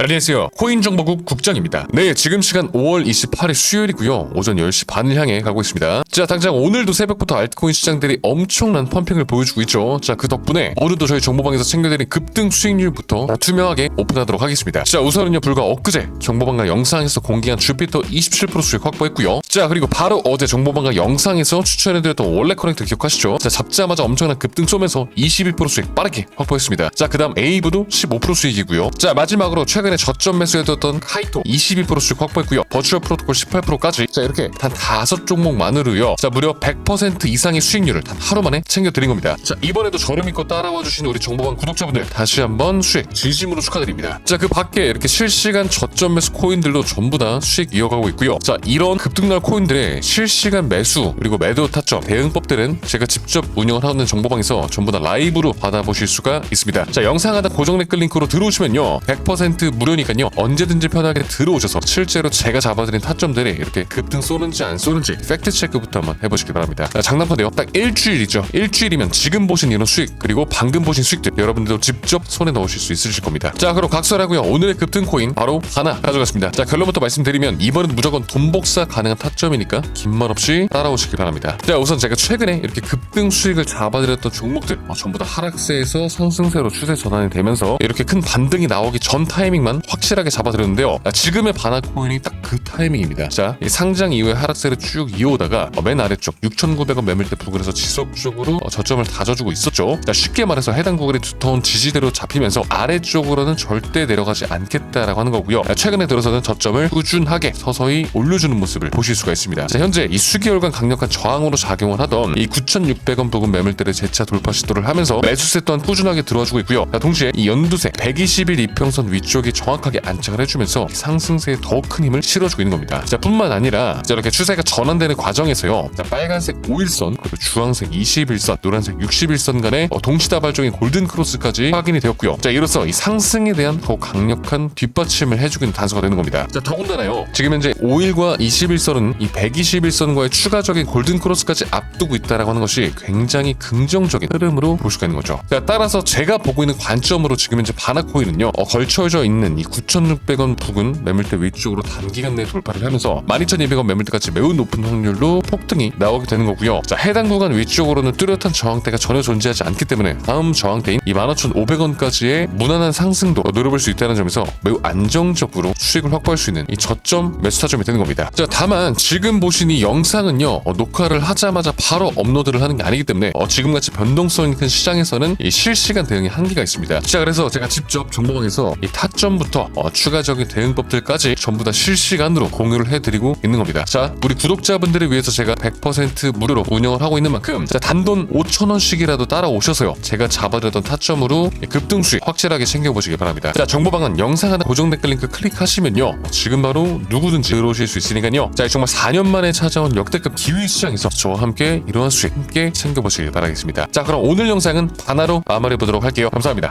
안녕하세요. 코인정보국 국장입니다. 네, 지금 시간 5월 28일 수요일이고요. 오전 10시 반을 향해 가고 있습니다. 자, 당장 오늘도 새벽부터 알트코인 시장들이 엄청난 펌핑을 보여주고 있죠. 자, 그 덕분에 오늘도 저희 정보방에서 챙겨드린 급등 수익률부터 투명하게 오픈하도록 하겠습니다. 자, 우선은요, 불과 엊그제 정보방과 영상에서 공개한 주피터 27% 수익 확보했고요. 자, 그리고 바로 어제 정보방과 영상에서 추천해드렸던 원래 커넥터 기억하시죠? 자, 잡자마자 엄청난 급등 쏘면서 22% 수익 빠르게 확보했습니다. 자, 그 다음 에이브도 15% 수익이고요. 자, 마지막으로 최근 에 저점 매수해뒀던 카이토 22% 수익 확보했고요. 버추얼 프로토콜 18%까지 자, 이렇게 단 다섯 종목만으로요. 자, 무려 100% 이상의 수익률을 단 하루 만에 챙겨드린 겁니다. 자, 이번에도 저를 믿고 따라와 주신 우리 정보방 구독자분들 다시 한번 수익 진심으로 축하드립니다. 자, 그 밖에 이렇게 실시간 저점 매수 코인들도 전부 다 수익 이어가고 있고요. 자, 이런 급등날 코인들의 실시간 매수 그리고 매도 타점 대응법들은 제가 직접 운영을 하는 정보방에서 전부 다 라이브로 받아보실 수가 있습니다. 자, 영상 하나 고정 댓글 링크로 들어오시면요. 100% 무료니까요. 언제든지 편하게 들어오셔서 실제로 제가 잡아드린 타점들이 이렇게 급등 쏘는지 안 쏘는지 팩트 체크부터 한번 해보시기 바랍니다. 자, 장난컨대요. 딱 일주일이죠. 일주일이면 지금 보신 이런 수익 그리고 방금 보신 수익들 여러분들도 직접 손에 넣으실 수 있으실 겁니다. 자, 그럼 각설하고요. 오늘의 급등 코인 바로 하나 가져갔습니다. 자, 결론부터 말씀드리면 이번은 무조건 돈 복사 가능한 타점이니까 긴 말 없이 따라오시기 바랍니다. 자, 우선 제가 최근에 이렇게 급등 수익을 잡아드렸던 종목들 어, 전부 다 하락세에서 상승세로 추세 전환이 되면서 이렇게 큰 반등이 나오기 전 타이밍만 확실하게 잡아드렸는데요. 자, 지금의 바나 코인이 딱 그 타이밍입니다. 자, 이 상장 이후에 하락세를 쭉 이어오다가 어, 맨 아래쪽 6,900원 매물대 부근에서 지속적으로 어, 저점을 다져주고 있었죠. 자, 쉽게 말해서 해당 구간이 두터운 지지대로 잡히면서 아래쪽으로는 절대 내려가지 않겠다라고 하는 거고요. 자, 최근에 들어서는 저점을 꾸준하게 서서히 올려주는 모습을 보실 수가 있습니다. 자, 현재 이 수개월간 강력한 저항으로 작용을 하던 이 9,600원 부근 매물대를 재차 돌파 시도를 하면서 매수세 또한 꾸준하게 들어와주고 있고요. 자, 동시에 이 연두세 120일 이평선 위쪽이 정확하게 안착을 해주면서 상승세에 더 큰 힘을 실어주고 있는 겁니다. 자, 뿐만 아니라 자, 이렇게 추세가 전환되는 과정에서요. 자, 빨간색 5일선 그리고 주황색 21선, 노란색 61선 간의 어, 동시다발적인 골든 크로스까지 확인이 되었고요. 자, 이로써 이 상승에 대한 더욱 강력한 뒷받침을 해주고 있는 단서가 되는 겁니다. 자, 더군다나요. 지금 현재 5일과 21선은 이 121선과의 추가적인 골든 크로스까지 앞두고 있다라고 하는 것이 굉장히 긍정적인 흐름으로 볼 수가 있는 거죠. 자, 따라서 제가 보고 있는 관점으로 지금 현재 바나코인은요. 어, 걸쳐져 있는 이 9,600원 부근 매물대 위쪽으로 단기간 내에 돌파를 하면서 12,200원 매물대까지 매우 높은 확률로 폭등이 나오게 되는 거고요. 자, 해당 구간 위쪽으로는 뚜렷한 저항대가 전혀 존재하지 않기 때문에 다음 저항대인 이 15,500원까지의 무난한 상승도 노려볼 수 있다는 점에서 매우 안정적으로 수익을 확보할 수 있는 이 저점 매수 타점이 되는 겁니다. 자, 다만 지금 보신 이 영상은요 어, 녹화를 하자마자 바로 업로드를 하는 게 아니기 때문에 어, 지금같이 변동성이 큰 시장에서는 이 실시간 대응의 한계가 있습니다. 자, 그래서 제가 직접 정보방에서 이 타점 부터 어, 추가적인 대응법들까지 전부 다 실시간으로 공유를 해드리고 있는 겁니다. 자, 우리 구독자분들을 위해서 제가 100% 무료로 운영을 하고 있는 만큼 자, 단돈 5,000원씩이라도 따라오셔서요. 제가 잡아드렸던 타점으로 이 급등 수익 확실하게 챙겨보시기 바랍니다. 자, 정보방은 영상 하나 고정 댓글 링크 클릭하시면요. 지금 바로 누구든지 들어오실 수 있으니까요. 자, 정말 4년 만에 찾아온 역대급 기회 시장에서 저와 함께 이러한 수익 함께 챙겨보시길 바라겠습니다. 자, 그럼 오늘 영상은 하나로 마무리해 보도록 할게요. 감사합니다.